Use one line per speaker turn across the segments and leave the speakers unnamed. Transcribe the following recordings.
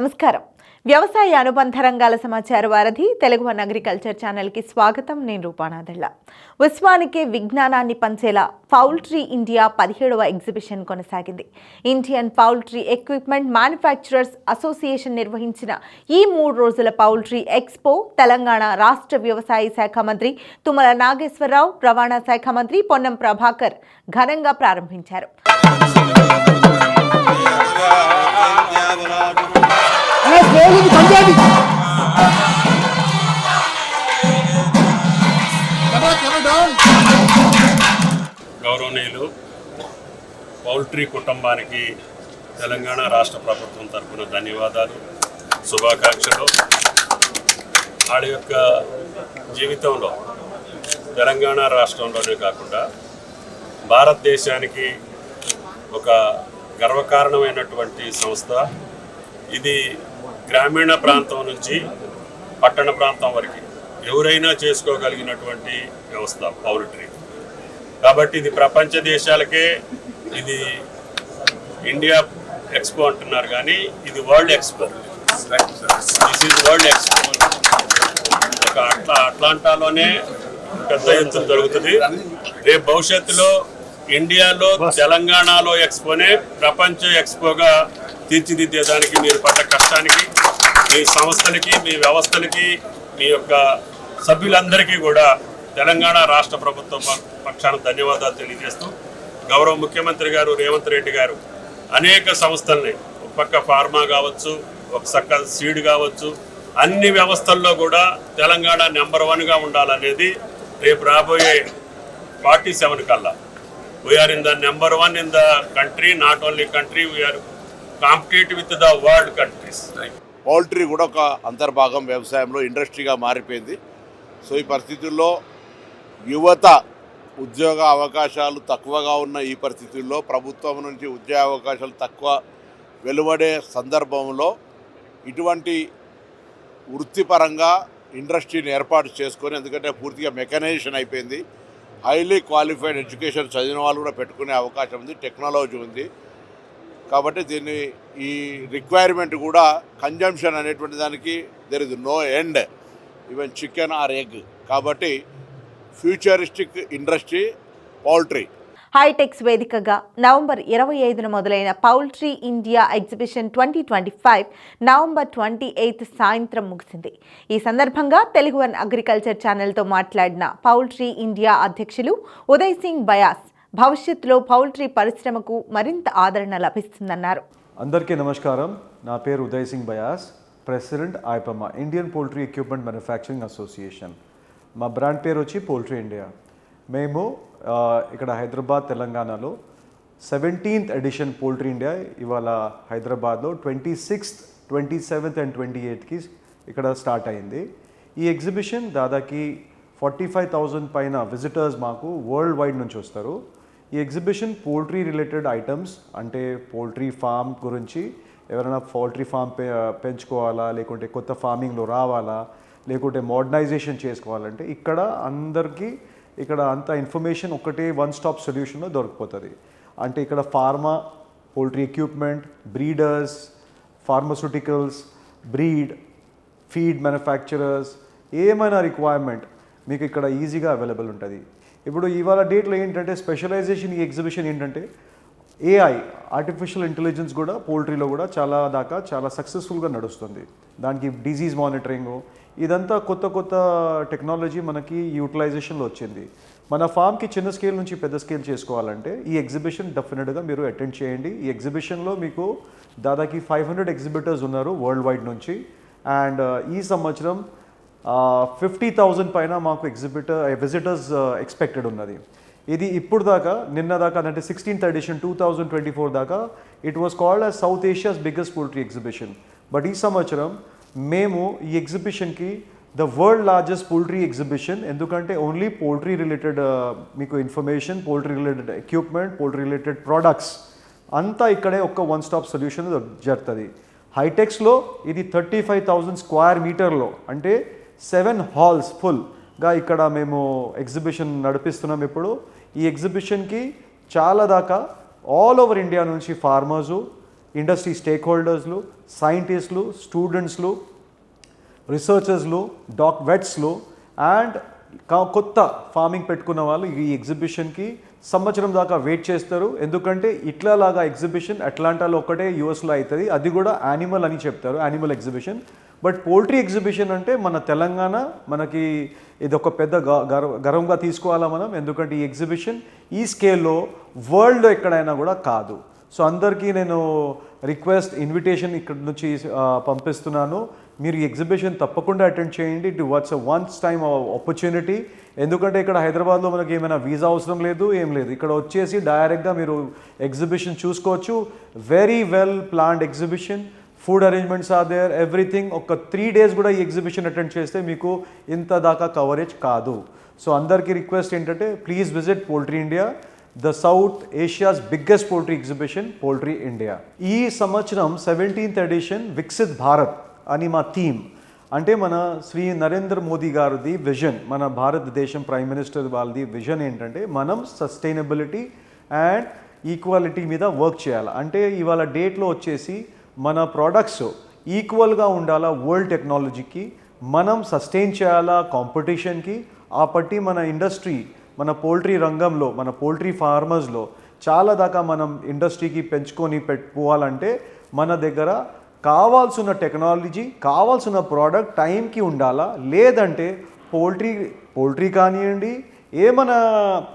నమస్కారం. వ్యవసాయ అనుబంధ రంగాల సమాచార వారధి తెలుగు వన్ అగ్రికల్చర్ ఛానల్కి స్వాగతం. నేను రూపానాదళ్ళ విశ్వానికే విజ్ఞానాన్ని పంచేలా పౌల్ట్రీ ఇండియా పదిహేడవ ఎగ్జిబిషన్ కొనసాగింది. Indian poultry equipment manufacturers association నిర్వహించిన ఈ మూడు రోజుల పౌల్ట్రీ ఎక్స్పో తెలంగాణ రాష్ట్ర వ్యవసాయ శాఖ మంత్రి తుమ్మల నాగేశ్వరరావు రవాణా శాఖ మంత్రి పొన్నం ప్రభాకర్ ఘనంగా ప్రారంభించారు.
అలా స్లోగా
గౌరవనీయులు పౌల్ట్రీ కుటుంబానికి తెలంగాణ రాష్ట్ర ప్రభుత్వం తరఫున ధన్యవాదాలు శుభాకాంక్షలు. వాళ్ళ యొక్క జీవితంలో తెలంగాణ రాష్ట్రంలోనే కాకుండా భారతదేశానికి ఒక గర్వకారణమైనటువంటి సంస్థ. ఇది గ్రామీణ ప్రాంతం నుంచి పట్టణ ప్రాంతం వరకు ఎవరైనా చేసుకోగలిగినటువంటి వ్యవస్థ పౌల్ట్రీ కాబట్టి ఇది ప్రపంచ దేశాలకే ఇది ఇండియా ఎక్స్పో అంటున్నారు కానీ ఇది world expo. This is world expo ఒక అట్లా అట్లాంటాలోనే పెద్ద ఎత్తున జరుగుతుంది. రేపు భవిష్యత్తులో ఇండియాలో తెలంగాణలో ఎక్స్పోనే ప్రపంచ ఎక్స్పోగా తీర్చిదిద్దేదానికి మీరు పడ్డ కష్టానికి మీ సంస్థలకి మీ వ్యవస్థలకి మీ యొక్క సభ్యులందరికీ కూడా తెలంగాణ రాష్ట్ర ప్రభుత్వం పక్షాన ధన్యవాదాలు తెలియజేస్తూ గౌరవ ముఖ్యమంత్రి గారు రేవంత్ రెడ్డి గారు అనేక సంస్థల్ని ఒక పక్క ఫార్మా కావచ్చు ఒక పక్క సీడ్ కావచ్చు అన్ని వ్యవస్థల్లో కూడా తెలంగాణ నెంబర్ వన్గా ఉండాలనేది రేపు రాబోయే ఫార్టీ సెవెన్ కల్లా. We are in the number one in the country not only country we are compete with the world countries
poultry కూడా ఒక అంతర్భాగం వ్యవసాయంలో ఇండస్ట్రీగా మారిపోయింది. సో ఈ పరిస్థితుల్లో యువత ఉద్యోగ అవకాశాలు తక్కువగా ఉన్న ఈ పరిస్థితుల్లో ప్రభుత్వం నుంచి ఉద్యోగ అవకాశాలు తక్కువ వెలువడే సందర్భంలో ఇటువంటి వృత్తిపరంగా ఇండస్ట్రీని ఏర్పాటు చేసుకొని ఎందుకంటే పూర్తిగా మెకనైజేషన్ అయిపోయింది. హైలీ క్వాలిఫైడ్ ఎడ్యుకేషన్ చదివిన వాళ్ళు కూడా పెట్టుకునే అవకాశం ఉంది టెక్నాలజీ ఉంది. కాబట్టి దీన్ని ఈ రిక్వైర్మెంట్ కూడా కన్జంప్షన్ అనేటువంటి దానికి there is no end even chicken or egg కాబట్టి ఫ్యూచరిస్టిక్ ఇండస్ట్రీ పౌల్ట్రీ
హైటెక్స్ వేదికగా నవంబర్ ఇరవై ఐదున మొదలైన poultry India exhibition twenty twenty five November twenty eighth సాయంత్రం ముగిసింది. ఈ సందర్భంగా తెలుగు వన్ అగ్రికల్చర్ ఛానల్తో మాట్లాడిన పౌల్ట్రీ ఇండియా అధ్యక్షులు ఉదయ్ సింగ్ బయాస్ భవిష్యత్తులో పౌల్ట్రీ పరిశ్రమకు మరింత ఆదరణ లభిస్తుందన్నారు.
అందరికీ నమస్కారం. నా పేరు Uday Singh Bayas president IPEMA Indian poultry equipment manufacturing association. మా బ్రాండ్ పేరు వచ్చి పోల్ట్రీ ఇండియా. మేము ఇక్కడ హైదరాబాద్ తెలంగాణలో సెవెంటీన్త్ ఎడిషన్ పోల్ట్రీ ఇండియా ఇవాళ హైదరాబాద్లో twenty sixth twenty seventh and twenty ఎయిత్కి ఇక్కడ స్టార్ట్ అయింది. ఈ ఎగ్జిబిషన్ దాదాపు ఫార్టీ ఫైవ్ థౌజండ్ పైన విజిటర్స్ మాకు వరల్డ్ వైడ్ నుంచి వస్తారు. ఈ ఎగ్జిబిషన్ పోల్ట్రీ రిలేటెడ్ ఐటమ్స్ అంటే పోల్ట్రీ ఫామ్ గురించి ఎవరైనా పౌల్ట్రీ ఫామ్ పె పెంచుకోవాలా లేకుంటే కొత్త ఫార్మింగ్లో రావాలా లేకుంటే మోడర్నైజేషన్ చేసుకోవాలంటే ఇక్కడ అందరికీ ఇక్కడ అంత ఇన్ఫర్మేషన్ ఒకటే వన్ స్టాప్ సొల్యూషన్లో దొరికిపోతుంది. అంటే ఇక్కడ pharma poultry equipment breeders pharmaceuticals breed feed manufacturers ఏమైనా రిక్వైర్మెంట్ మీకు ఇక్కడ ఈజీగా అవైలబుల్ ఉంటుంది. ఇప్పుడు ఇవాళ డేట్లో ఏంటంటే స్పెషలైజేషన్ ఈ ఎగ్జిబిషన్ ఏంటంటే ఏఐ ఆర్టిఫిషియల్ ఇంటెలిజెన్స్ కూడా పోల్ట్రీలో కూడా చాలా దాకా చాలా సక్సెస్ఫుల్గా నడుస్తుంది. దానికి డిజీజ్ మానిటరింగ్ ఇదంతా కొత్త కొత్త టెక్నాలజీ మనకి యూటిలైజేషన్లో వచ్చింది. మన ఫామ్కి చిన్న స్కేల్ నుంచి పెద్ద స్కేల్ చేసుకోవాలంటే ఈ ఎగ్జిబిషన్ డెఫినెట్గా మీరు అటెండ్ చేయండి. ఈ ఎగ్జిబిషన్లో మీకు దాదాపు ఫైవ్ హండ్రెడ్ ఎగ్జిబిటర్స్ ఉన్నారు వరల్డ్ వైడ్ నుంచి అండ్ uh, ఈ సంవత్సరం ఫిఫ్టీ థౌజండ్ పైన మాకు ఎగ్జిబిటర్ విజిటర్స్ ఎక్స్పెక్టెడ్ ఉన్నది. ఇది ఇప్పుడు దాకా నిన్న దాకా అంటే sixteenth edition two thousand twenty four దాకా it was called as South Asia's biggest poultry exhibition but ఈ సంవత్సరం మేము ఈ ఎగ్జిబిషన్కి the world largest poultry exhibition ఎందుకంటే ఓన్లీ పోల్ట్రీ రిలేటెడ్ మీకు information poultry related equipment poultry related products అంతా ఇక్కడే ఒక్క వన్ స్టాప్ సొల్యూషన్ జరుగుతుంది హైటెక్స్లో ఇది థర్టీ ఫైవ్ థౌజండ్ స్క్వేర్ మీటర్లో అంటే సెవెన్ హాల్స్ ఫుల్గా ఇక్కడ మేము ఎగ్జిబిషన్ నడిపిస్తున్నాం ఇప్పుడు. ఈ ఎగ్జిబిషన్కి చాలా దాకా ఆల్ ఓవర్ ఇండియా నుంచి ఫార్మర్సు ఇండస్ట్రీ స్టేక్ హోల్డర్స్లు సైంటిస్టులు స్టూడెంట్స్లు రీసెర్చర్స్లు డాక్ వెట్స్లు అండ్ కొత్త ఫార్మింగ్ పెట్టుకున్న వాళ్ళు ఈ ఎగ్జిబిషన్కి సంవత్సరం దాకా వెయిట్ చేస్తారు. ఎందుకంటే ఇట్లా లాగా ఎగ్జిబిషన్ అట్లాంటాలో ఒకటే యూఎస్లో అవుతుంది. అది కూడా యానిమల్ అని చెప్తారు animal exhibition but poultry exhibition అంటే మన తెలంగాణ మనకి ఇది ఒక పెద్ద గ- గర్వ గర్వంగా తీసుకోవాలా మనం? ఎందుకంటే ఈ ఎగ్జిబిషన్ ఈ స్కేల్లో వరల్డ్ ఎక్కడైనా కూడా కాదు. సో అందరికీ నేను రిక్వెస్ట్ ఇన్విటేషన్ ఇక్కడ నుంచి పంపిస్తున్నాను. మీరు ఈ ఎగ్జిబిషన్ తప్పకుండా అటెండ్ చేయండి. It what's a once time opportunity. ఎందుకంటే ఇక్కడ హైదరాబాద్లో మనకి ఏమైనా వీసా అవసరం లేదు ఏం లేదు. ఇక్కడ వచ్చేసి డైరెక్ట్గా మీరు ఎగ్జిబిషన్ చూసుకోవచ్చు. Very well planned exhibition. Food arrangements are there everything ఒక త్రీ డేస్ కూడా ఈ ఎగ్జిబిషన్ అటెండ్ చేస్తే మీకు ఇంత దాకా కవరేజ్ కాదు. సో అందరికీ రిక్వెస్ట్ ఏంటంటే please visit poultry India the South Asia's biggest poultry exhibition poultry India ఈ సంవత్సరం సెవెంటీన్త్ ఎడిషన్ వికసిత్ భారత్ అని మా థీమ్ అంటే మన శ్రీ నరేంద్ర మోదీ గారిది విజన్ మన భారతదేశం ప్రైమ్ మినిస్టర్ వాళ్ళది విజన్ ఏంటంటే మనం సస్టైనబిలిటీ అండ్ ఈక్వాలిటీ మీద వర్క్ చేయాలి. అంటే ఇవాళ డేట్లో వచ్చేసి మన ప్రోడక్ట్స్ ఈక్వల్గా ఉండాలా వరల్డ్ టెక్నాలజీకి మనం సస్టైన్ చేయాలా కాంపిటీషన్కి ఆ పట్టి మన ఇండస్ట్రీ మన పోల్ట్రీ రంగంలో మన పోల్ట్రీ ఫార్మర్స్లో చాలా దాకా మనం ఇండస్ట్రీకి పెంచుకొని పెట్టుకోవాలంటే మన దగ్గర కావాల్సిన టెక్నాలజీ కావాల్సిన ప్రోడక్ట్ టైంకి ఉండాలా? లేదంటే పోల్ట్రీ పోల్ట్రీ కానివ్వండి ఏమైనా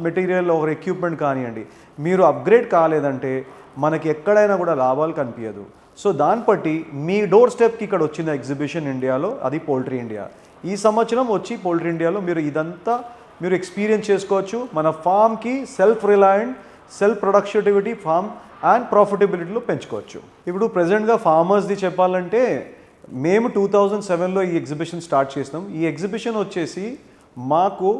మెటీరియల్ ఒక ఎక్విప్మెంట్ కానివ్వండి మీరు అప్గ్రేడ్ కాలేదంటే మనకి ఎక్కడైనా కూడా లాభాలు కనిపించదు సో దాన్ని బట్టి మీ డోర్ స్టెప్కి ఇక్కడ వచ్చిన ఎగ్జిబిషన్ ఇండియాలో అది పోల్ట్రీ ఇండియా ఈ సంవత్సరం వచ్చి పోల్ట్రీ ఇండియాలో మీరు ఇదంతా మీరు ఎక్స్పీరియన్స్ చేసుకోవచ్చు. మన ఫామ్కి self reliant self productivity farm and ప్రాఫిటబిలిటీలో పెంచుకోవచ్చు. ఇప్పుడు ప్రజెంట్గా ఫార్మర్స్ది చెప్పాలంటే మేము టూ థౌజండ్ సెవెన్లో ఈ ఎగ్జిబిషన్ స్టార్ట్ చేసినాం. ఈ ఎగ్జిబిషన్ వచ్చేసి మాకు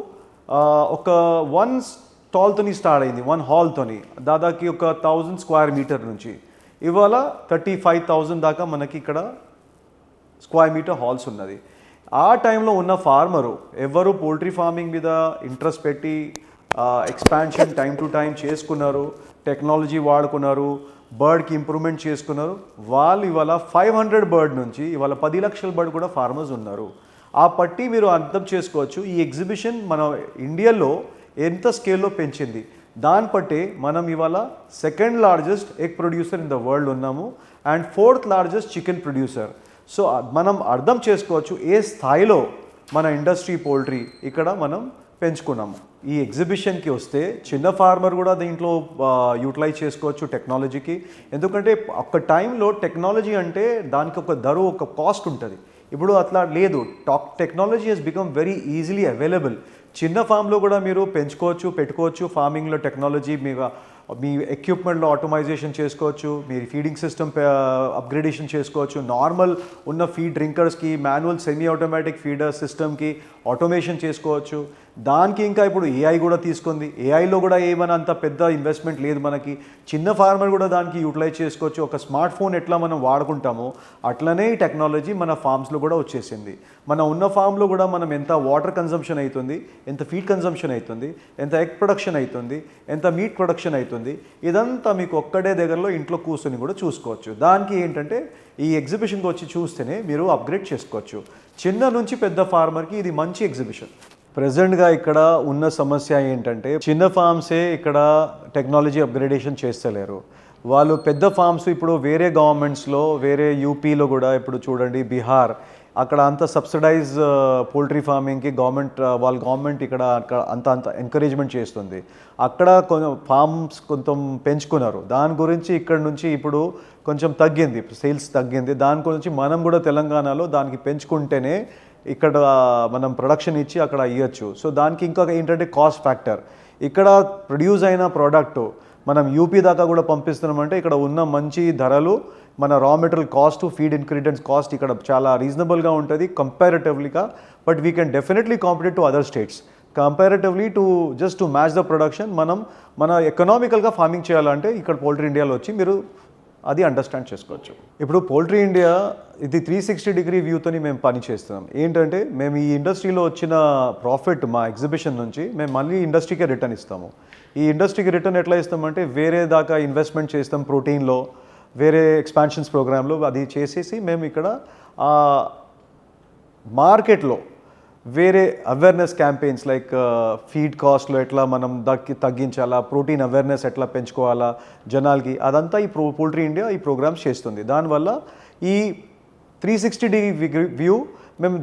ఒక వన్ స్టాల్తోని స్టార్ట్ అయింది. వన్ హాల్తోని దాదాపు ఒక థౌజండ్ స్క్వేర్ మీటర్ నుంచి. ఇవాళ థర్టీ ఫైవ్ థౌజండ్ దాకా మనకి ఇక్కడ స్క్వేర్ మీటర్ హాల్స్ ఉన్నది. ఆ టైంలో ఉన్న ఫార్మరు ఎవరు పోల్ట్రీ ఫార్మింగ్ మీద ఇంట్రెస్ట్ పెట్టి ఎక్స్పాన్షన్ టైం టు టైం చేసుకున్నారు టెక్నాలజీ వాడుకున్నారు బర్డ్కి ఇంప్రూవ్మెంట్ చేసుకున్నారు వాళ్ళు ఇవాళ ఫైవ్ హండ్రెడ్ బర్డ్ నుంచి ఇవాళ పది లక్షల బర్డ్ కూడా ఫార్మర్స్ ఉన్నారు. ఆ పట్టి మీరు అర్థం చేసుకోవచ్చు ఈ ఎగ్జిబిషన్ మన ఇండియాలో ఎంత స్కేల్లో పెంచింది? దాన్ని బట్టే మనం ఇవాళ second largest egg producer in the world ఉన్నాము and fourth largest chicken producer so మనం అర్థం చేసుకోవచ్చు ఏ స్థాయిలో మన ఇండస్ట్రీ పోల్ట్రీ ఇక్కడ మనం పెంచుకున్నాము. ఈ ఎగ్జిబిషన్కి వస్తే చిన్న ఫార్మర్ కూడా దీంట్లో యూటిలైజ్ చేసుకోవచ్చు టెక్నాలజీకి ఎందుకంటే ఒక టైంలో టెక్నాలజీ అంటే దానికి ఒక ధర ఒక కాస్ట్ ఉంటుంది. ఇప్పుడు అట్లా లేదు. Talk technology has become very easily available చిన్న ఫామ్లో కూడా మీరు పెంచుకోవచ్చు పెట్టుకోవచ్చు. ఫార్మింగ్లో టెక్నాలజీ మీ మీ ఎక్విప్మెంట్లో ఆటోమైజేషన్ చేసుకోవచ్చు. మీరు ఫీడింగ్ సిస్టమ్ అప్గ్రేడేషన్ చేసుకోవచ్చు. నార్మల్ ఉన్న ఫీడ్ డ్రింకర్స్కి మాన్యువల్ సెమీ ఆటోమేటిక్ ఫీడర్ సిస్టమ్కి ఆటోమేషన్ చేసుకోవచ్చు. దానికి ఇంకా ఇప్పుడు ఏఐ కూడా తీసుకుంది. ఏఐలో కూడా ఏమైనా అంత పెద్ద ఇన్వెస్ట్మెంట్ లేదు మనకి. చిన్న ఫార్మర్ కూడా దానికి యూటిలైజ్ చేసుకోవచ్చు. ఒక స్మార్ట్ ఫోన్ ఎట్లా మనం వాడుకుంటామో అట్లనే ఈ టెక్నాలజీ మన ఫామ్స్లో కూడా వచ్చేసింది. మన ఉన్న ఫామ్లో కూడా మనం ఎంత వాటర్ కన్సంప్షన్ అవుతుంది ఎంత ఫీడ్ కన్సంప్షన్ అవుతుంది ఎంత ఎగ్ ప్రొడక్షన్ అవుతుంది ఎంత మీట్ ప్రొడక్షన్ అవుతుంది ఇదంతా మీకు ఒక్కడే దగ్గరలో ఇంట్లో కూర్చొని కూడా చూసుకోవచ్చు. దానికి ఏంటంటే ఈ ఎగ్జిబిషన్కి వచ్చి చూస్తేనే మీరు అప్గ్రేడ్ చేసుకోవచ్చు. చిన్న నుంచి పెద్ద ఫార్మర్కి ఇది మంచి ఎగ్జిబిషన్ ప్రజెంట్గా ఇక్కడ ఉన్న సమస్య ఏంటంటే చిన్న ఫార్మ్సే ఇక్కడ టెక్నాలజీ అప్గ్రేడేషన్ చేస్తలేరు. వాళ్ళు పెద్ద ఫార్మ్స్ ఇప్పుడు వేరే గవర్నమెంట్స్లో వేరే యూపీలో కూడా ఇప్పుడు చూడండి బీహార్ అక్కడ అంత సబ్సిడైజ్ పోల్ట్రీ ఫార్మింగ్కి గవర్నమెంట్ వాళ్ళ గవర్నమెంట్ ఇక్కడ అక్కడ అంత అంత ఎంకరేజ్మెంట్ చేస్తుంది. అక్కడ కొంచెం ఫార్మ్స్ కొంచెం పెంచుకున్నారు. దాని గురించి ఇక్కడ నుంచి ఇప్పుడు కొంచెం తగ్గింది సేల్స్ తగ్గింది. దాని గురించి మనం కూడా తెలంగాణలో దానికి పెంచుకుంటేనే ఇక్కడ uh, మనం ప్రొడక్షన్ ఇచ్చి అక్కడ ఇవ్వచ్చు సో దానికి ఇంకొక ఏంటంటే కాస్ట్ ఫ్యాక్టర్ ఇక్కడ ప్రొడ్యూస్ అయిన ప్రోడక్ట్ మనం యూపీ దాకా కూడా పంపిస్తున్నామంటే ఇక్కడ ఉన్న మంచి ధరలు మన raw material cost feed ingredients cost ఇక్కడ చాలా రీజనబుల్గా ఉంటుంది కంపారిటివ్లీగా but we can definitely compete to other states comparatively to just to match the production మనం మన ఎకనామికల్గా ఫార్మింగ్ చేయాలంటే ఇక్కడ పోల్ట్రీ ఇండియాలో వచ్చి మీరు అది అండర్స్టాండ్ చేసుకోవచ్చు. ఇప్పుడు పోల్ట్రీ ఇండియా ఇది త్రీ సిక్స్టీ డిగ్రీ వ్యూతోని మేము పని చేస్తున్నాం. ఏంటంటే మేము ఈ ఇండస్ట్రీలో వచ్చిన ప్రాఫిట్ మా ఎగ్జిబిషన్ నుంచి మేము మళ్ళీ ఇండస్ట్రీకే రిటర్న్ ఇస్తాము. ఈ ఇండస్ట్రీకి రిటర్న్ ఎట్లా ఇస్తామంటే వేరే దాకా ఇన్వెస్ట్మెంట్ చేస్తాం ప్రోటీన్లో వేరే ఎక్స్పాన్షన్స్ ప్రోగ్రాంలో అది చేసేసి మేము ఇక్కడ మార్కెట్లో వేరే అవేర్నెస్ క్యాంపెయిన్స్ లైక్ ఫీడ్ కాస్ట్లో ఎట్లా మనం దక్కి తగ్గించాలా ప్రోటీన్ అవేర్నెస్ ఎట్లా పెంచుకోవాలా జనాలకి అదంతా ఈ ప్రో పోల్ట్రీ ఇండియా ఈ ప్రోగ్రామ్స్ చేస్తుంది. దానివల్ల ఈ త్రీ సిక్స్టీ డిగ్రీ వ్యూ మేము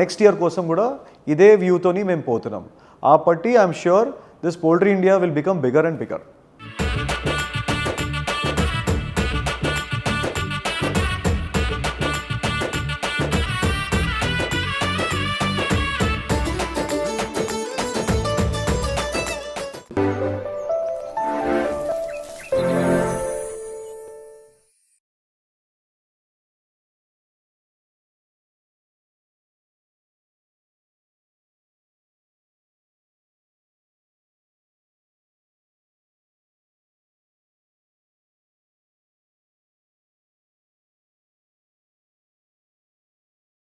నెక్స్ట్ ఇయర్ కోసం కూడా ఇదే వ్యూతోని మేము పోతున్నాం. ఆ పట్టి I'm sure this poultry India will become bigger and bigger.